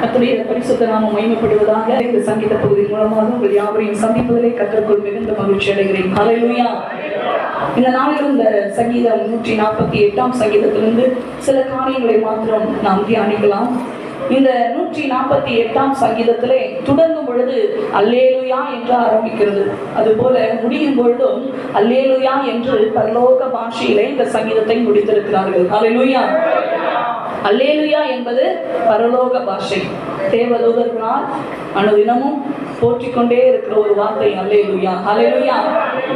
கத்துடைய பரிசுத்த நாமம் மகிமைப்படுவதாக இந்த சங்கீத பகுதி மூலமாக உங்கள் யாவரையும் சந்திப்பதிலே கற்றுக்கொள் மிகுந்த மகிழ்ச்சி அடைகிறேன். ஹalleluya இந்த நாளிலும் இந்த சங்கீதம் நூற்றி நாற்பத்தி எட்டாம் சங்கீதத்திலிருந்து சில காரியங்களை மாத்திரம் நாம் தியானிக்கலாம். இந்த நூற்றி நாற்பத்தி எட்டாம் சங்கீதத்திலே தொடங்கும் பொழுது அல்லேலுயா என்று ஆரம்பிக்கிறது. அதுபோல முடியும் பொழுதும் அல்லேலுயா என்று பரலோக பாஷையிலே இந்த சங்கீதத்தை முடித்திருக்கிறார்கள். அல்லேலுயா அல்லேலுயா என்பது பரலோக பாஷை. தேவதூதர்களால் அனுதினமும் போற்றிக்கொண்டே இருக்கிற ஒரு வார்த்தை அல்லேலுயா. அல்லேலுயா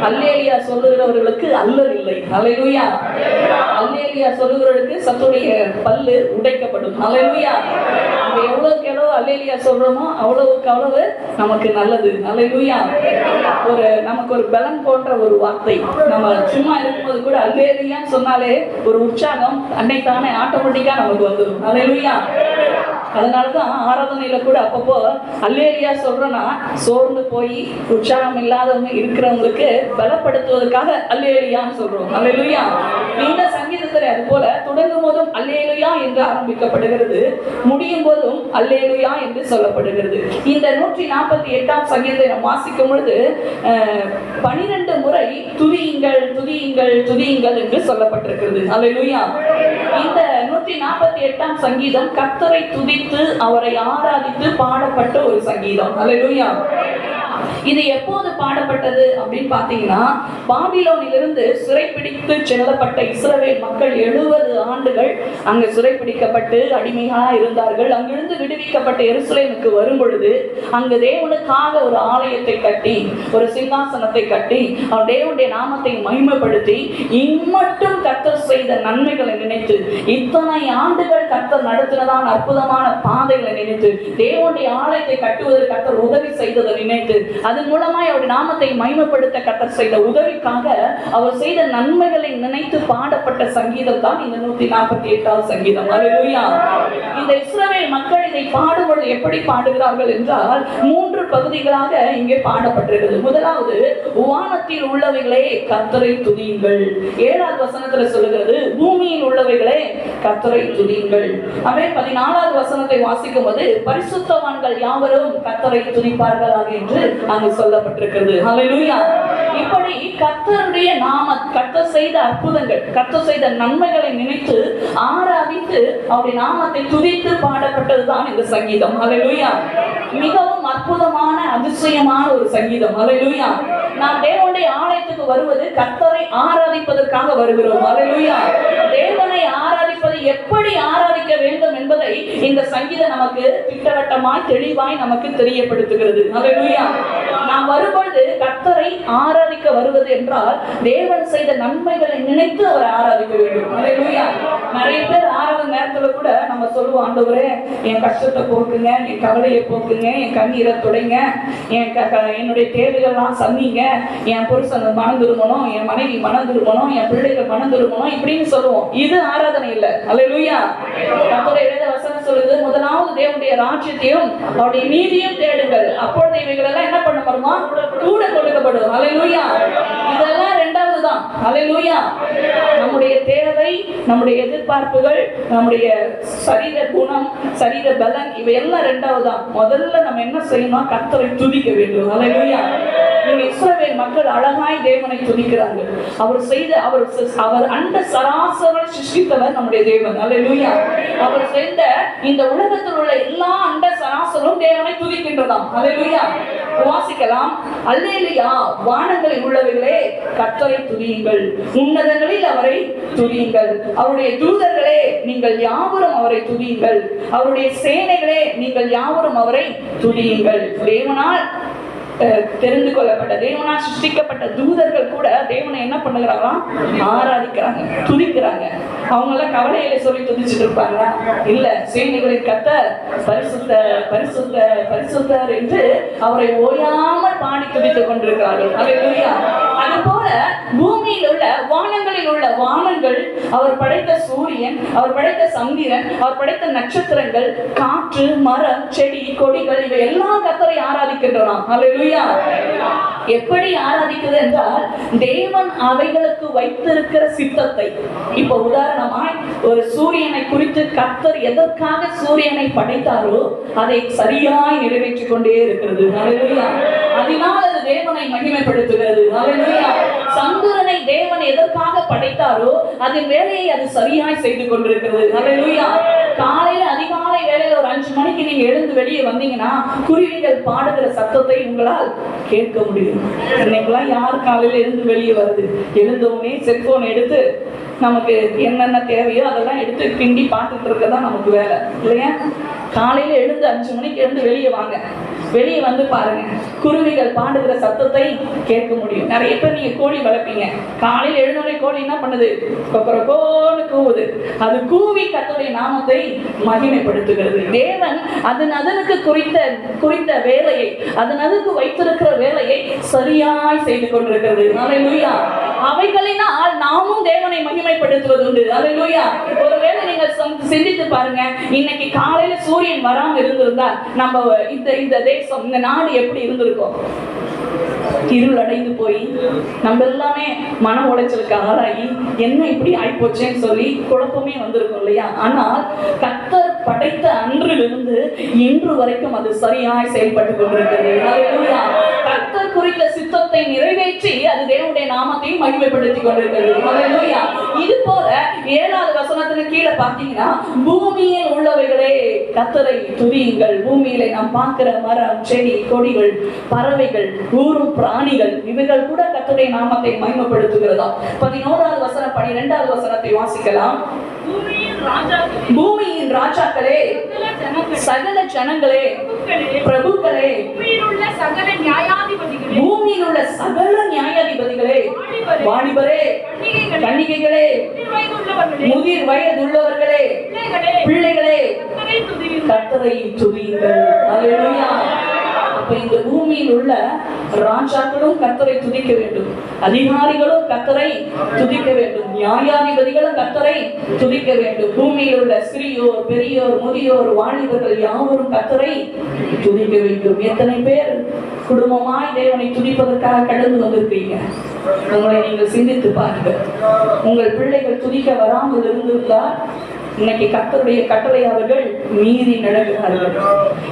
அல்லேலியா சொல்லுகிறவர்களுக்கு அல்லல் இல்லை அல்லேலுயா அல்லேலியா சொல்லுகிறவர்களுக்கு சத்துடைய பல்லு உடைக்கப்படும். அல்லேலுயா நம்ம எவ்வளவுக்கு எவ்வளவு அல்லேலியா சொல்றோமோ அவ்வளவுக்கு அவ்வளவு நமக்கு நல்லது. அல்லேலுயா. ஒரு நமக்கு ஒரு பலன் போன்ற ஒரு வார்த்தை. நம்ம சும்மா இருக்கும்போது கூட அல்லேலியான்னு சொன்னாலே ஒரு உற்சாகம் அன்னைத்தானே ஆட்டோமேட்டிக்கா நமக்கு வந்துடும் அல்லேலுயா. அதனால தான் ஆராதனையில் கூட அப்பப்போ அல்லேரியா சொல்கிறோன்னா சோர்ந்து போய் உற்சாகம் இல்லாதவங்க இருக்கிறவங்களுக்கு பலப்படுத்துவதற்காக அல்லேலியான்னு சொல்கிறோம் அல்லேலுயா. இந்த சங்கீதத்தில் அது போல தொடங்கும் போதும் அல்லேலுயா என்று ஆரம்பிக்கப்படுகிறது. முடியும் போதும் அல்லேலுயா என்று சொல்லப்படுகிறது. இந்த நூற்றி நாற்பத்தி எட்டாம் சங்கீதத்தை நம்ம வாசிக்கும் பொழுது பனிரெண்டு முறை துதியுங்கள் துதியுங்கள் துதியுங்கள் என்று சொல்லப்பட்டிருக்கிறது. அல்லேலுயா. இந்த நூற்றி நாற்பத்தி எட்டாம் சங்கீதம் கத்தரை துதித்து அவரை ஆராதித்து பாடப்பட்ட ஒரு சங்கீதம். அல்லேலூயா இது எப்போது பாடப்பட்டது அப்படின்னு பார்த்தீங்கன்னா பாபிலோனிலிருந்து சிறைப்பிடித்து செல்லப்பட்ட இஸ்ரவேல் மக்கள் எழுபது ஆண்டுகள் அங்கு சிறைப்பிடிக்கப்பட்டு அடிமையாக இருந்தார்கள். அங்கிருந்து விடுவிக்கப்பட்ட எருசலேமுக்கு வரும் பொழுது அங்கு தேவனுக்காக ஒரு ஆலயத்தை கட்டி ஒரு சிங்காசனத்தை கட்டி அவர் தேவனுடைய நாமத்தை மகிமைப்படுத்தி இம்மட்டும் கத்தர் செய்த நன்மைகளை நினைத்து இத்தனை ஆண்டுகள் கத்தர் நடத்தினதான் அற்புதமான பாதைகளை நினைத்து தேவனுடைய ஆலயத்தை கட்டுவதற்கு கத்தர் உதவி செய்ததை நினைத்து அதன் மூலமாய் அவருடைய நாமத்தை மகிமைப்படுத்த கத்தர் செய்த உதவிக்காக அவர் செய்த நன்மைகளை நினைத்து பாடப்பட்ட சங்கீதம் தான் இந்த நூத்தி நாற்பத்தி எட்டாவது சங்கீதம். இந்த இஸ்ரவேல் மக்கள் இதை பாடும்பொழுது எப்படி பாடுகிறார்கள் என்றால் மூன்று பகுதிகளாக இங்கே பாடப்பட்டிருக்கிறது. முதலாவது வானத்தில் உள்ளவைகளே கத்தரை துதியுங்கள். ஏழாவது வசனத்துல சொல்லுகிறது பூமியில் உள்ளவைகளே கத்தரை துதியுங்கள். அவை பதினாலாவது வசனத்தை வாசிக்கும் போது பரிசுத்தவான்கள் யாவரும் கத்தரை துதிப்பார்களாக? என்று அங்கு சொல்லப்பட்டிருக்கிறது. ஹalleluya இப்படி கத்தருடைய நாம கத்த செய்த அற்புதங்கள் கத்த செய்த நன்மைகளை நினைத்து ஆராதித்து அவருடைய நாமத்தை துதித்து பாடப்பட்டதுதான் இந்த சங்கீதம். ஹalleluya மிகவும் அற்புதமான அதிசயமான ஒரு சங்கீதம். ஹalleluya நாம் தேவனுடைய ஆலயத்துக்கு வருவது கர்த்தரை ஆராதிப்பதற்காக வருகிறோம். ஹalleluya தேவனை ஆராதிப்பதை எப்படி ஆராதிக்க வேண்டும் இந்த சங்கீதம் நமக்கு திட்டவட்டமாய் தெளிவாய் நமக்கு தெரியப்படுத்துகிறது. ஹalleluya நாம் வரும்பொழுது கத்தரை ஆராதிக்க வருவது என்றால் தேவன் செய்த நன்மைகளை நினைத்து அவரை ஆராதிக்க வேண்டும். நிறைய பேர் ஆறாவது நேரத்துல கூட நம்ம சொல்லுவோம் ஆண்டவரே என் கஷ்டத்தை போக்குங்க என் கவலையை போக்குங்க என் கண்ணீரை துடைங்க என் க- என்னுடைய தேவைகள்லாம் சந்திங்க என் புருஷன் மனம் திரும்பணும் என் மனைவி மனம் திரும்பணும் என் பிள்ளைகள் மனம் திரும்பணும் இப்படின்னு சொல்லுவோம். இது ஆராதனை இல்லை. அல்லேலூயா கர்த்தருடைய வேத வசனம் சொல்லுது முதலாவது தேவனுடைய ராஜ்யத்தையும் அவருடைய நீதியும் தேடுங்கள். அப்பொழுது இவைகள் எல்லாம் என்ன பண்ண வருமா? கூட கொடுக்கப்படும். அலையூயா இதெல்லாம் ரெண்டாவது தான் அலையூயா நம்முடைய தேவை நம்முடைய எதிர்பார்ப்புகள் நம்முடைய சரீர குணம் சரீர பலன் இவையெல்லாம் ரெண்டாவது தான் முதல்ல நம்ம என்ன செய்யணும் கத்தரை துதிக்க வேண்டும். அலையூயா நீங்க இஸ்ரவேல் மக்கள் அழகாய் தேவனை துதிக்கிறாங்க அவர் செய்த அவர் அவர் அண்ட சராசர சிருஷ்டித்தவர் நம்முடைய தேவன். அல்லேலூயா. அவர் செய்த இந்த உலகத்தில் உள்ள எல்லா அண்ட சராசரும் தேவனை துதிக்கின்றதாம். அல்லேலூயா. வாசிக்கலாம். அல்லேலியா வானங்களில் உள்ளவர்களே கத்தரை துதியுங்கள். உன்னதங்களில் அவரை துதியுங்கள். அவருடைய தூதர்களே நீங்கள் யாவரும் அவரை துதியுங்கள். அவருடைய சேனைகளே நீங்கள் யாவரும் அவரை துதியுங்கள். தேவனால் தெரிந்து கொள்ளப்பட்ட தேவனால் சிருஷ்டிக்கப்பட்ட தூதர்கள் கூட தேவனை என்ன பண்ணுகிறாங்களாம்? ஆராதிக்கிறாங்க துதிக்கிறாங்க. அவங்க எல்லாம் கவலையில சொல்லி துதிச்சுட்டு இருப்பாங்களா இல்ல சேனைகளின் கத்த பரிசுத்த பரிசுத்த பரிசுத்தர் என்று அவரை ஓயாமல் பாடி துதித்துக் கொண்டிருக்கிறார்கள். அல்லேலூயா அது போல பூமியில் உள்ள வானங்களில் உள்ள வானங்கள் அவர் படைத்த சூரியன் அவர் படைத்த சந்திரன் அவர் படைத்த நட்சத்திரங்கள் காற்று மரம் செடி கொடிகள் இவை எல்லாம் கத்தரை ஆராதிக்கின்றோம் அல்லேலூயா எப்படி ஆராதிக்கிறது என்றால் தேவன் அவைகளுக்கு வைத்திருக்கிற சித்தத்தை. இப்போ உதாரணமாய் ஒரு சூரியனை குறித்து கத்தர் எதற்காக சூரியனை படைத்தாரோ அதை சரியாய் நிறைவேற்றிக் கொண்டே இருக்கிறது. அல்லேலூயா அதனால் தேவனை மகிமைப்படுத்துகிறது. அல்லேலூயா சந்திரனை தேவன் எதற்காக படைத்தாரோ அதன் வேலையை அது சரியாய் செய்து கொண்டிருக்கிறது. காலையில அதிகாலை வேலையில ஒரு அஞ்சு மணிக்கு நீங்க எழுந்து வெளியே வந்தீங்கன்னா குருவிகள் பாடுகிற சத்தத்தை உங்களால் கேட்க முடியும். இன்னைக்கெல்லாம் யார் காலையில எழுந்து வெளியே வருது? எழுந்தவுடனே செல்போன் எடுத்து நமக்கு என்னென்ன தேவையோ அதெல்லாம் எடுத்து கிண்டி பார்த்துட்டு இருக்கதான் நமக்கு வேலை. இல்லையா? காலையில எழுந்து அஞ்சு மணிக்கு எழுந்து வெளியே வாங்க. வெளியே வந்து பாருங்க. குருவிகள் பாண்டுகிற சத்தத்தை கேட்க முடியும். நிறைய பேர் நீங்க கோழி வளர்ப்பீங்க. காலையில் எழுநூறு கோழி என்ன பண்ணுது? கோன்னு கூவுது. அது கூவி கர்த்தருடைய நாமத்தை மகிமைப்படுத்துகிறது. தேவன் அதன் அதனுக்கு குறித்த குறித்த வேலையை அதன் அதுக்கு வைத்திருக்கிற வேலையை சரியாய் செய்து கொண்டிருக்கிறது. அல்லேலூயா அவைகளினால் நாமும் தேவனை மகிமைப்படுத்துவது உண்டு அல்லேலூயா. ஒருவேளை நீங்க சிந்தித்து பாருங்க. இன்னைக்கு காலையில சூரியன் வராம இருந்திருந்தா நம்ம இந்த இந்த தேசம் இந்த நாடு எப்படி இருந்திருக்கும்? இருள் அடைந்து போய் நம்ம எல்லாமே மன உளைச்சலுக்கு ஆளாகி என்ன இப்படி ஆயிப்போச்சேன்னு சொல்லி குழப்பமே வந்திருக்கும் இல்லையா? ஆனால் கத்தர் படைத்த அன்றிலிருந்து இன்று வரைக்கும் அது சரியாய் செயல்பட்டு கொண்டிருக்கிறது. ஹalleluya. குறித்த சித்தத்தை நிறைவேற்றி அது தேவனுடைய நாமத்தையும் மகிமைப்படுத்திக் கொண்டிருக்கிறது. இது போல ஏழாவது வசனத்துல கீழே பாத்தீங்கன்னா பூமியில் உள்ளவைகளே கத்தரை துதியுங்கள். பூமியில நாம் பார்க்கிற மரம் செடி கொடிகள் பறவைகள் ஊரும் பிராணிகள் இவைகள் கூட கர்த்தருடைய நாமத்தை மகிமைப்படுத்துகிறதா? பதினோராவது வசனம் பனிரெண்டாவது வசனத்தை வாசிக்கலாம். பூமியின் ராஜாக்களே, சகல ஜனங்களே, பிரபுக்களே, பூமியில் உள்ள சகல நியாயாதிபதிகளே வாலிபரே கன்னிகைகளே, முதிர் வயதுள்ளவர்களே, பிள்ளைகளே, கர்த்தரை துதியுங்கள். அல்லேலூயா அப்ப இந்த பூமியில் உள்ள ராஜாக்களும் கத்தரை துதிக்க வேண்டும். அதிகாரிகளும் கத்தரை துதிக்க வேண்டும். நியாயாதிபதிகளும் கத்தரை துதிக்க வேண்டும். பூமியில் உள்ள சிறியோர் பெரியோர் முதியோர் வாலிபர்கள் யாவரும் கத்தரை துதிக்க வேண்டும். எத்தனை பேர் குடும்பமாய் தேவனை துதிப்பதற்காக கடந்து வந்திருக்கீங்க உங்களை நீங்கள் சிந்தித்து பாருங்கள். உங்கள் பிள்ளைகள் துதிக்க வராமல் இருந்திருந்தால் இன்னைக்கு கத்தருடைய கட்டளை அவர்கள் மீறி நடக்கிறார்கள்.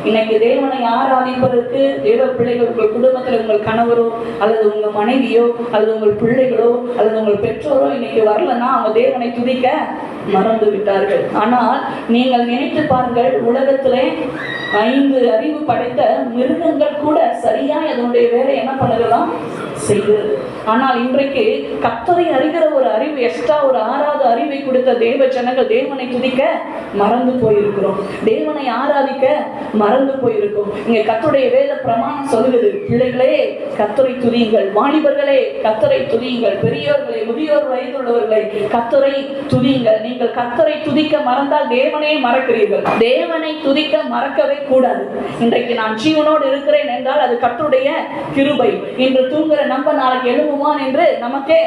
இன்னைக்கு தேவனை ஆராதிப்பதற்கு தேவ பிள்ளைகள் உங்கள் குடும்பத்தில் உங்கள் கணவரோ அல்லது உங்க மனைவியோ அல்லது உங்கள் பிள்ளைகளோ அல்லது உங்கள் பெற்றோரோ இன்னைக்கு வரலன்னா அவங்க தேவனை துதிக்க மறந்து விட்டார்கள் ஆனால் நீங்கள் நினைத்து பாருங்கள் உலகத்திலே ஐந்து அறிவு படைத்த மிருகங்கள் கூட சரியாய் அதனுடைய வேலை என்ன பண்ணலாம்? செய்கிறது. ஆனால் இன்றைக்கு கத்தரை அறிகிற ஒரு அறிவு எக்ஸ்ட்ரா ஒரு ஆறாவது அறிவை கொடுத்த தேவ ஜனங்கள் தேவனை துதிக்க மறந்து போயிருக்கிறோம். தேவனை ஆராதிக்க மறந்து போயிருக்கோம் இங்க கத்துடைய வேத பிரமாணம் சொல்லுகிறது பிள்ளைகளே கத்தரை துதியுங்கள். வாணிபர்களே கத்தரை துதியுங்கள். பெரியோர்களே முதியோர் வயதுள்ளவர்களை கத்தரை துதியுங்கள். நீங்கள் கத்தரை துதிக்க மறந்தால் தேவனே மறக்கிறீர்கள். தேவனை துதிக்க மறக்கவே கூடாது. இன்றைக்கு நான் ஜீவனோடு இருக்கிறேன் என்றால் அது கத்தருடைய கிருபை. இன்று தூங்குற நம்ம நாளைக்கு எழும்புவான் என்று நமக்கே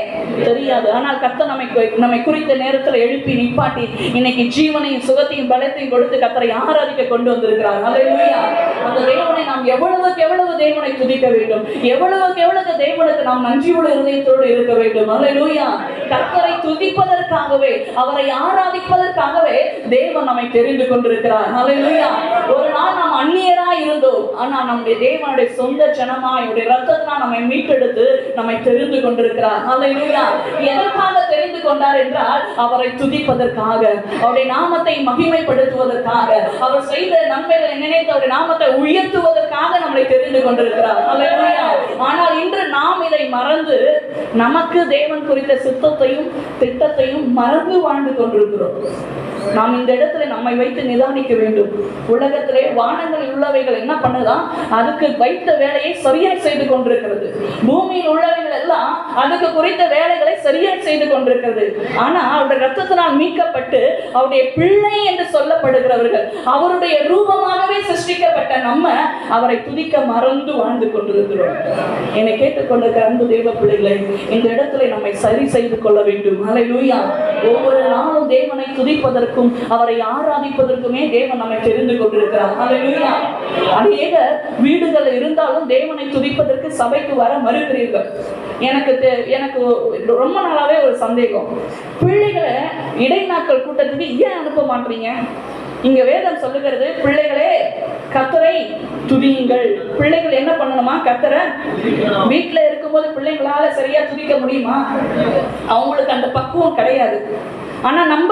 தெரியாது. ஆனால் கத்த நம்மை நம்மை குறித்த நேரத்தில் எழுப்பி நிப்பாட்டி இன்னைக்கு ஜீவனையும் சுகத்தையும் பலத்தையும் கொடுத்து கத்தரை ஆராதிக்க கொண்டு வந்திருக்கிறார். அந்த தேவனை நாம் எவ்வளவுக்கு எவ்வளவு தேவனை துதிக்க வேண்டும்? எவ்வளவுக்கு எவ்வளவு தேவனுக்கு நாம் நன்றியுள்ள இருதயத்தோடு இருக்க வேண்டும்? அல்லேலூயா. கர்த்தரை துதிப்பதற்காகவே அவரை ஆராதிப்பதற்காகவே தேவன் நம்மை தெரிந்து கொண்டிருக்கிறார். ஒரு நாள் நாம் அந்நியரா இருந்தோம். ஆனா நம்முடைய தேவனுடைய சொந்த ஜனமா என்னுடைய ரத்தத்தினால் நம்மை மீட்டெடுத்து நம்மை தெரிந்து கொண்டிருக்கிறார். அல்லேலூயா எதற்காக தெரிந்து கொண்டார் என்றால் அவரை துதிப்பதற்காக அவருடைய நாமத்தை மகிமைப்படுத்துவதற்காக அவர் செய்த நன்மைகளை நினைத்து அவருடைய நாமத்தை உயர்த்துவதற்காக நம்மளை தெரிந்து கொண்டிருக்கிறார். ஆனால் இன்று நாம் இதை மறந்து நமக்கு தேவன் குறித்த சித்தத்தையும் திட்டத்தையும் மறந்து வாழ்ந்து கொண்டிருக்கிறோம். நாம் இந்த இடத்துல நம்மை வைத்து நிதானிக்க வேண்டும். உலகத்திலே வானங்களில் உள்ளவைகள் என்ன பண்ணுதான் அதுக்கு வைத்த வேலையை சரியா செய்து கொண்டிருக்கிறது. பூமியில் உள்ளவைகள் எல்லாம் அதுக்கு குறித்த வேலைகளை சரியா செய்து கொண்டிருக்கிறது. ஆனா அவருடைய ரத்தத்தினால் மீட்கப்பட்டு அவருடைய பிள்ளை என்று சொல்லப்படுகிறவர்கள் அவருடைய ரூபமாகவே சிருஷ்டிக்கப்பட்ட நம்ம அவரை துதிக்க மறந்து வாழ்ந்து கொண்டிருக்கிறோம். என்னை கேட்டுக்கொண்டிருக்கிற அன்பு தெய்வ பிள்ளைகளை இந்த இடத்துல நம்மை சரி செய்து கொள்ள வேண்டும். ஹalleluya ஒவ்வொரு நாளும் தேவனை துதிப்பதற்கு துதிப்பதற்கும் அவரை ஆராதிப்பதற்குமே தேவன் நம்மை தெரிந்து கொண்டிருக்கிறார். அநேக வீடுகள் இருந்தாலும் தேவனை துதிப்பதற்கு சபைக்கு வர மறுக்கிறீர்கள். எனக்கு தெ- எனக்கு ரொம்ப நாளாவே ஒரு சந்தேகம். பிள்ளைகளை இடைநாட்கள் கூட்டத்துக்கு ஏன் அனுப்ப மாட்டீங்க? இங்க வேதம் சொல்லுகிறது பிள்ளைகளே கத்தரை துதியுங்கள். பிள்ளைகள் என்ன பண்ணணுமா? கத்தரை வீட்டுல இருக்கும்போது பிள்ளைங்களால சரியா துதிக்க முடியுமா? அவங்களுக்கு அந்த பக்குவம் கிடையாது. ஆனா நம்ம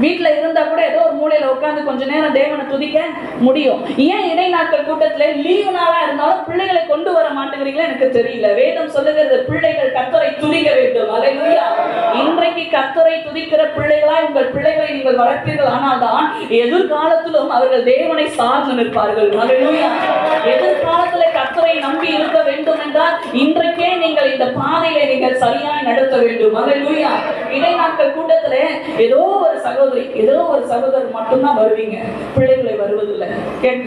வீட்டில் இருந்தா கூட ஏதோ மூலையில உட்காந்து கொஞ்ச நேரம் தேவனை துதிக்க முடியும். ஏன் இடைநாட்கள் கூட்டத்துல லீவு நாளா இருந்தாலும் பிள்ளைகளை கொண்டு வர மாட்டேங்கிறீங்களா? எனக்கு தெரியல. வேதம் சொல்லுகிறது பிள்ளைகள் கத்தரை துதிக்க வேண்டும். அலையா இன்றைக்கு கத்தரை துதிக்கிற பிள்ளைகளா உங்கள் பிள்ளைகளை நீங்கள் வளர்ப்பீர்கள். ஆனால் தான் எதிர்காலத்திலும் அவர்கள் தேவனை சார்ந்து நிற்பார்கள். அலையா எதிர்காலத்துல கத்தரை நம்பி இருக்க வேண்டும் என்றால் இன்றைக்கே நீங்கள் இந்த பாதையை நீங்கள் சரியாய் நடத்த வேண்டும். அலையா இடைநாட்கள் கூட்டத்துல ஏதோ ஒரு சகோதரி ஏதோ ஒரு சகோதரர் மட்டும்தான் வருவீங்க. பிள்ளைகளை வருவதில்லை.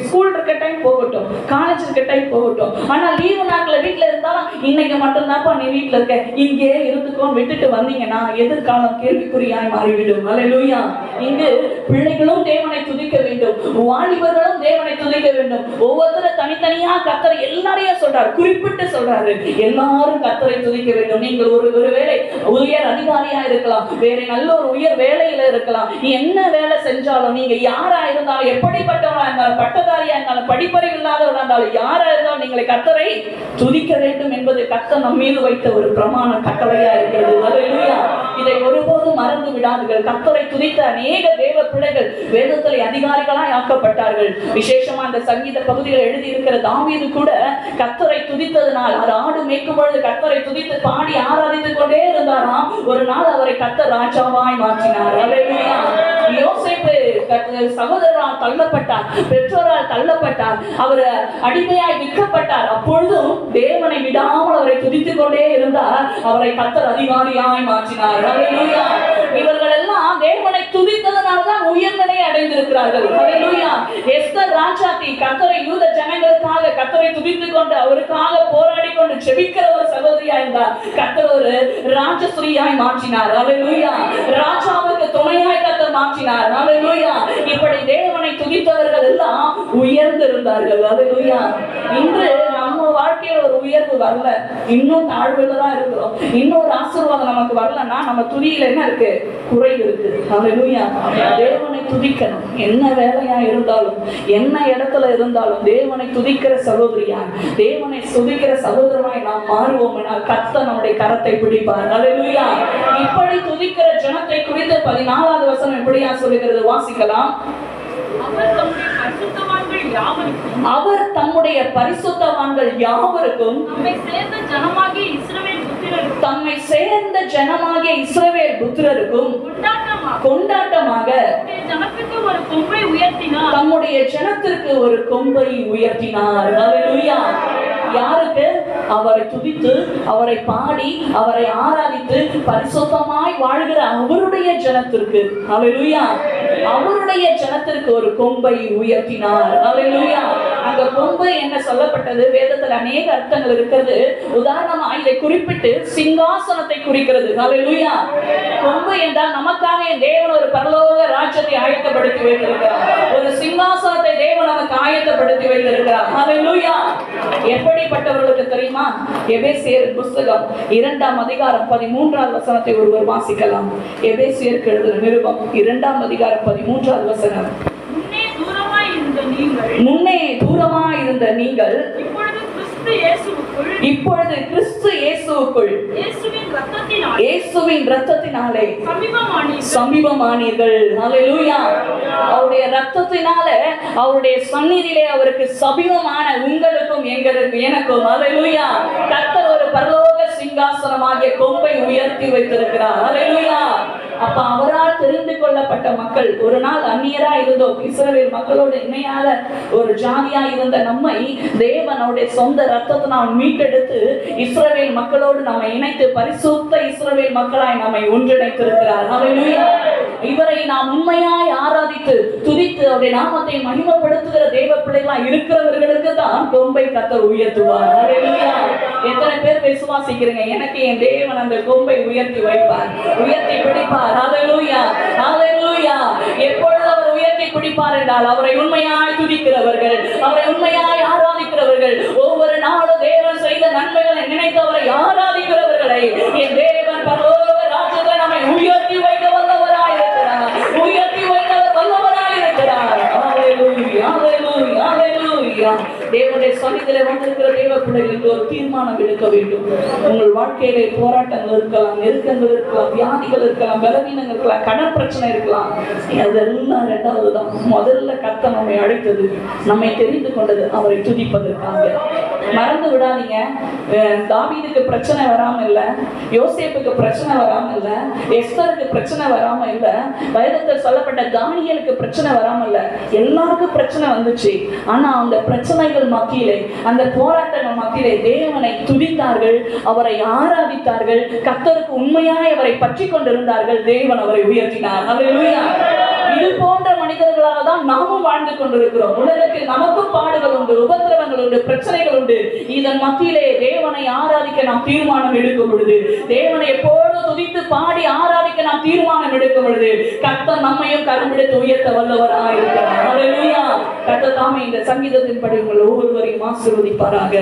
ஸ்கூல் இருக்க டைம் போகட்டும். காலேஜ் இருக்க டைம் போகட்டும். ஆனா லீவு நாட்கள் வீட்டுல இருந்தாலும் இன்னைக்கு மட்டும்தான்ப்பா நீ வீட்டுல இருக்க. இங்கே இருந்துக்கோன்னு விட்டுட்டு வந்தீங்கன்னா எதிர்காலம் கேள்விக்குறியாய் மாறிவிடும். அல்லேலூயா இங்கு பிள்ளைகளும் தேவனை துதிக்க வேண்டும். வாலிபர்களும் தேவனை துதிக்க வேண்டும். ஒவ்வொருத்தரும் தனித்தனியா கத்தரை எல்லாரையும் சொல்றாரு. குறிப்பிட்டு சொல்றாரு. எல்லாரும் கத்தரை துதிக்க வேண்டும். நீங்கள் ஒரு ஒருவேளை உயர் அதிகாரியா இருக்கலாம். வேற நல்ல ஒரு உயர் வேலையில இருக்கலாம். நீ என்ன வேலை இருந்தாலும் நீங்க யாரா இருந்தாலும் எப்படிப்பட்டவங்களா இருந்தாலும் பட்டதாரியா இருந்தாலும் படிப்பறிவு இல்லாதவர்களா இருந்தாலும் யாரா இருந்தாலும் நீங்களை கத்தரை துதிக்க வேண்டும் என்பது கத்த நம் மீது வைத்த ஒரு பிரமாண கட்டளையா இருக்கிறது. இதை ஒருபோதும் மறந்து விடாதீர்கள். கத்தரை துதித்த அநேக தேவ பிள்ளைகள் வேதத்திலே அதிகாரிகளாய் ஆக்கப்பட்டார்கள். விசேஷமா அந்த சங்கீத பகுதியில் எழுதி இருக்கிற தாவீது கூட கத்தரை துதித்ததனால் அவர் ஆடு மேய்க்கும் பொழுது கத்தரை துதித்து பாடி ஆராதித்துக் கொண்டே இருந்தாராம். ஒரு நாள் அவரை கத்த ராஜாவாய் மாற்றினார். அல்லேலூயா சகோதரரால் தள்ளப்பட்டார் பெற்றோரால் தள்ளப்பட்டார் அவர் அடிமையாய் விற்கப்பட்டார். அப்பொழுதும் தேவனை விடாமல் அவரை துதித்துக் கொண்டே இருந்தார். அவரை கத்தர் அதிகாரியாய் மாற்றினார். இவர்கள் எல்லாம் தேவனை துதித்ததனால தான் உயர்நிலை அடைந்திருக்கிறார்கள் எஸ்தர் ராஜாத்தி கத்தரை யூத ஜனங்களுக்காக கத்தரை துதித்துக் கொண்டு அவருக்காக போராடி கொண்டு ஜெபிக்கிற ஒரு சகோதரியா இருந்தார். கத்தர் ஒரு ராஜஸ்ரீயாய் மாற்றினார். அல்லேலூயா ராஜாவுக்கு துணையாய் கத்தர் மாற்றினார். அல்லேலூயா இப்படி தேவனை துதித்தவர்கள் எல்லாம் உயர்ந்து இருந்தார்கள் அல்லேலூயா இன்று வாழ்க்கையில ஒரு உயர்வு வரல. இன்னும் தாழ்வுல தான் இருக்கிறோம். இன்னும் ஒரு ஆசீர்வாதம் நமக்கு வரலன்னா நம்ம துதியில என்ன இருக்கு? குறை இருக்கு. அல்லேலூயா தேவனை துதிக்கணும். என்ன வேலையா இருந்தாலும் என்ன இடத்துல இருந்தாலும் தேவனை துதிக்கிற சகோதரியா தேவனை துதிக்கிற சகோதரனாய் நாம் மாறுவோம் கத்த நம்முடைய கரத்தை பிடிப்பார். அல்லேலூயா இப்படி துதிக்கிற ஜனத்தை குறித்து பதினாலாவது வசனம் எப்படியா சொல்லுகிறது? வாசிக்கலாம். அவர் தம்முடைய அவர் தம்முடைய பரிசுத்தவான்கள் யாவருக்கும் தம்மை சேர்ந்த ஜனமாகிய இஸ்ரவேல் புத்திரருக்கும் கொண்டாட்டமாக தம்முடைய ஒரு கொம்பை உயர்த்தினார். தம்முடைய ஜனத்திற்கு ஒரு கொம்பை உயர்த்தினார். அல்லேலூயா யாருக்கு? அவரை துதித்து அவரை பாடி அவரை ஆராதித்து பரிசுத்தமாய் வாழ்கிற அவருடைய ஜனத்திற்கு. அல்லேலூயா அவருடைய ஜனத்திற்கு ஒரு கொம்பை உயர்த்தினார். அல்லேலூயா அந்த கொம்பு என்ன சொல்லப்பட்டது? வேதத்தில் அநேக அர்த்தங்கள் இருக்கிறது. உதாரணமா இதை குறிப்பிட்டு சிங்காசனத்தை குறிக்கிறது. அலையா கொம்பு என்றால் நமக்காக என் தேவன் ஒரு பரலோக ராஜ்யத்தை ஆயத்தப்படுத்தி வைத்திருக்கிறார். ஒரு சிங்காசனத்தை தேவன் நமக்கு ஆயத்தப்படுத்தி வைத்திருக்கிறார். அலையா எப்படிப்பட்டவர்களுக்கு தெரியுமா? எபேசியர் புஸ்தகம் இரண்டாம் அதிகாரம் பதிமூன்றாம் வசனத்தை ஒருவர் வாசிக்கலாம். எபேசியருக்கு எழுதின நிருபம் இரண்டாம் அதிகாரம் பதிமூன்றாவது வசனம் முன்னே தூரமாய் இருந்த நீங்கள் இப்பொழுது கிறிஸ்து இயேசுவுக்குள் இயேசுவின் ரத்தத்தினால் சமீபமானீர்கள். சமீபமானீர்கள். ஹalleluya அவருடைய ரத்தத்தினால அவருடைய சந்நிதியிலே அவருக்கு சமீபமான உங்களுக்கும் எங்களுக்கும் எனக்கும். ஹalleluya கர்த்தர் ஒரு பரலோக சிங்காசனமாகிய கொம்பை உயர்த்தி வைத்திருக்கிறார். ஹalleluya அப்ப அவரால் தெரிந்து கொள்ளப்பட்ட மக்கள் ஒரு நாள் அந்நியரா இருந்தோம். இஸ்ரவேல் மக்களோடு இணையாத ஒரு ஜாதியா இருந்த நம்மை தேவனுடைய சொந்த சொந்த நாம் மீட்டெடுத்து இஸ்ரவேல் மக்களோடு நம்மை இணைத்து பரிசுத்த இஸ்ரவேல் மக்களாய் நம்மை ஒன்றிணைத்திருக்கிறார். இவரை நாம் உண்மையாய் ஆராதித்து துதித்து அவருடைய நாமத்தை மகிமப்படுத்துகிற தேவ பிள்ளைகளா இருக்கிறவர்களுக்கு தான் கொம்பை கத்தர் உயர்த்துவார். எத்தனை பேர் விசுவாசிக்கிறீங்க எனக்கு என் தேவன் அந்த கொம்பை உயர்த்தி வைப்பார். உயர்த்தி பிடிப்பார். ஹalleluya ஹalleluya எப்பொழுது அவர் உயர்த்தி பிடிப்பார் என்றால் அவரை உண்மையாய் துதிக்கிறவர்கள் அவரை உண்மையாய் ஆராதிக்கிறவர்கள் ஒவ்வொரு நாளும் தேவன் செய்த நன்மைகளை நினைத்து அவரை ஆராதிக்கிறவர்கள் வந்திருக்கிற ஒரு தீர்மானம் எடுக்க வேண்டும். உங்கள் வாழ்க்கையிலே போராட்டங்கள் இருக்கலாம் நெருக்கங்கள் இருக்கலாம் வியாதிகள் இருக்கலாம் பலவீனங்கள் இருக்கலாம் கடன் பிரச்சனை இருக்கலாம். அதெல்லாம் ரெண்டாவது தான் முதல்ல கத்த நம்மை அழைத்தது நம்மை தெரிந்து கொண்டது அவரை துதிப்பதற்காக. மறந்து விடாதீங்க. தாவீதுக்கு பிரச்சனை வராம இல்ல யோசேப்புக்கு பிரச்சனை வராம இல்ல எஸ்தருக்கு பிரச்சனை வராம இல்ல வேதத்தில் சொல்லப்பட்ட தானியலுக்கு பிரச்சனை வராம இல்ல எல்லாருக்கும் பிரச்சனை வந்துச்சு. ஆனா அந்த பிரச்சனைகள் மத்தியிலே அந்த போராட்டங்கள் மத்தியிலே தேவனை துதித்தார்கள் அவரை ஆராதித்தார்கள் கத்தருக்கு உண்மையாய் அவரை பற்றி கொண்டிருந்தார்கள் தேவன் அவரை உயர்த்தினார். ஹalleluya. இது போன்ற மனிதர்களாக தான் நாமும் வாழ்ந்து கொண்டிருக்கிறோம். உலகத்தில் நமக்கும் பாடுகள் உண்டு உபத்திரவங்கள் உண்டு பிரச்சனைகள் உண்டு. இதன் மத்தியிலே தேவனை ஆராதிக்க நாம் தீர்மானம் எடுக்கும் பொழுது தேவனை எப்போதும் துதித்து பாடி ஆராதிக்க நாம் தீர்மானம் எடுக்கும் பொழுது கர்த்தர் நம்மையும் கரும்பிடித்து உயர்த்த வல்லவராக இருக்கிறார். கத்த தாமே இந்த சங்கீதத்தின்படி உங்கள் ஒவ்வொருவரையும் ஆசிர்வதிப்பாராக.